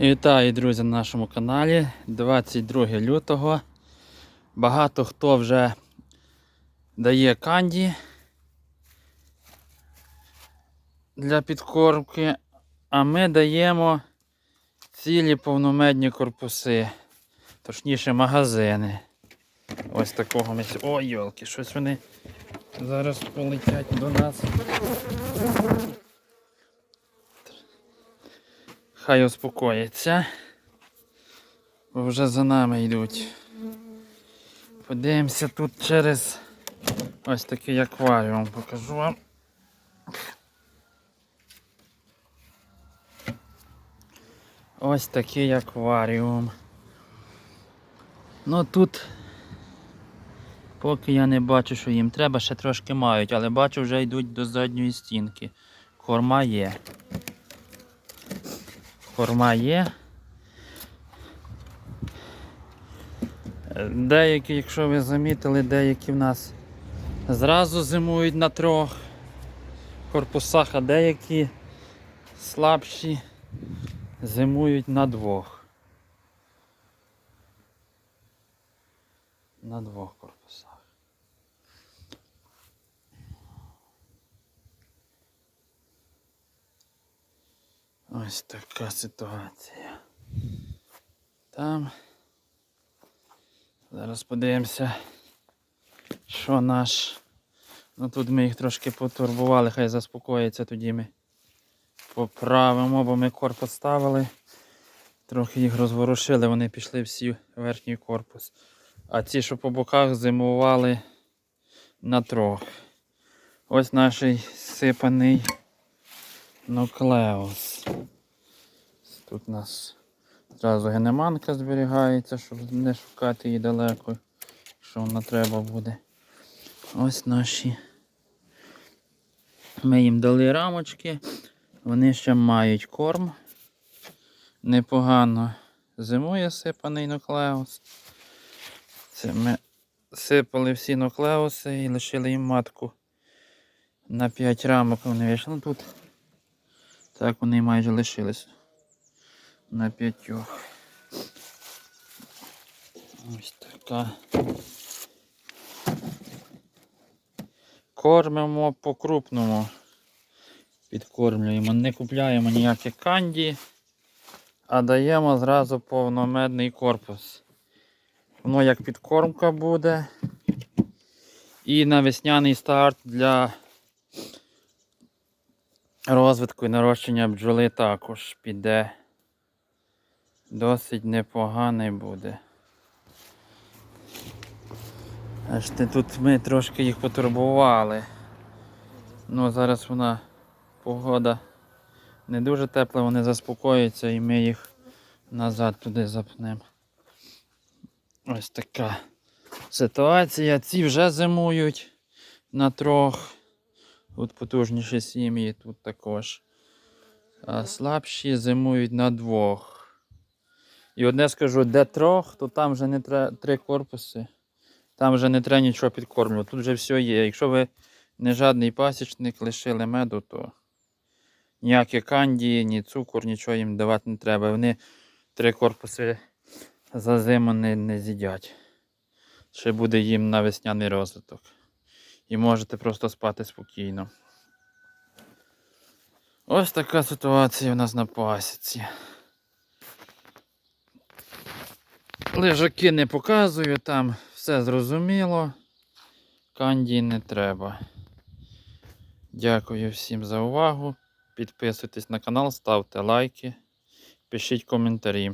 Вітаю, друзі, на нашому каналі 22 лютого. Багато хто вже дає канді для підкормки, а ми даємо цілі повномедні корпуси, точніше магазини. Ось такого ми. Ой, йолки, щось вони зараз полетять до нас. Хай успокоїться. Бо вже за нами йдуть. Подивимося тут через ось такий акваріум покажу вам. Ось такий акваріум. Ну тут поки я не бачу, що їм треба, ще трошки мають, але бачу, вже йдуть до задньої стінки. Корма є. Корма є. Е, Деякі, якщо ви замітили, деякі в нас зразу зимують на трьох корпусах, а деякі слабші зимують на двох. На двох корпусах. Ось така ситуація. Там. Зараз подивимося, що наш. Ну тут ми їх трошки потурбували, хай заспокоїться, тоді ми поправимо, бо ми корпус ставили. Трохи їх розворушили, вони пішли всі в верхній корпус. А ці, що по боках зимували на трох. Ось наш сипаний нуклеус. Тут у нас зразу генеманка зберігається, щоб не шукати її далеко, якщо вона треба буде. Ось наші. Ми їм дали рамочки, вони ще мають корм. Непогано зимує сипаний нуклеус. Це ми сипали всі нуклеуси і лишили їм матку на 5 рамок. Вони вийшли тут. Так вони майже лишились на п'ятьох. Ось така. Кормимо по-крупному. Підкормлюємо. Не купляємо ніякі канді, а даємо зразу повномедний корпус. Воно як підкормка буде. І на весняний старт для розвитку і нарощення бджоли також піде. Досить непоганий буде. Аж ти тут ми трошки їх потурбували. Ну зараз вона погода не дуже тепла, вони заспокояться і ми їх назад туди запнемо. Ось така ситуація. Ці вже зимують на трьох. Тут потужніші сім'ї, тут також. А слабші зимують на двох. І одне скажу, де трьох, то там вже не треба три корпуси. Там вже не треба нічого підкормлювати. Тут вже все є. Якщо ви не жадний пасічник, лишили меду, то ніякі канді, ні цукор, нічого їм давати не треба. Вони три корпуси за зиму не, не з'їдять. Ще буде їм на весняний розвиток. І можете просто спати спокійно. Ось така ситуація у нас на пасіці. Лежаки не показую, там все зрозуміло. Канді не треба. Дякую всім за увагу. Підписуйтесь на канал, ставте лайки, пишіть коментарі.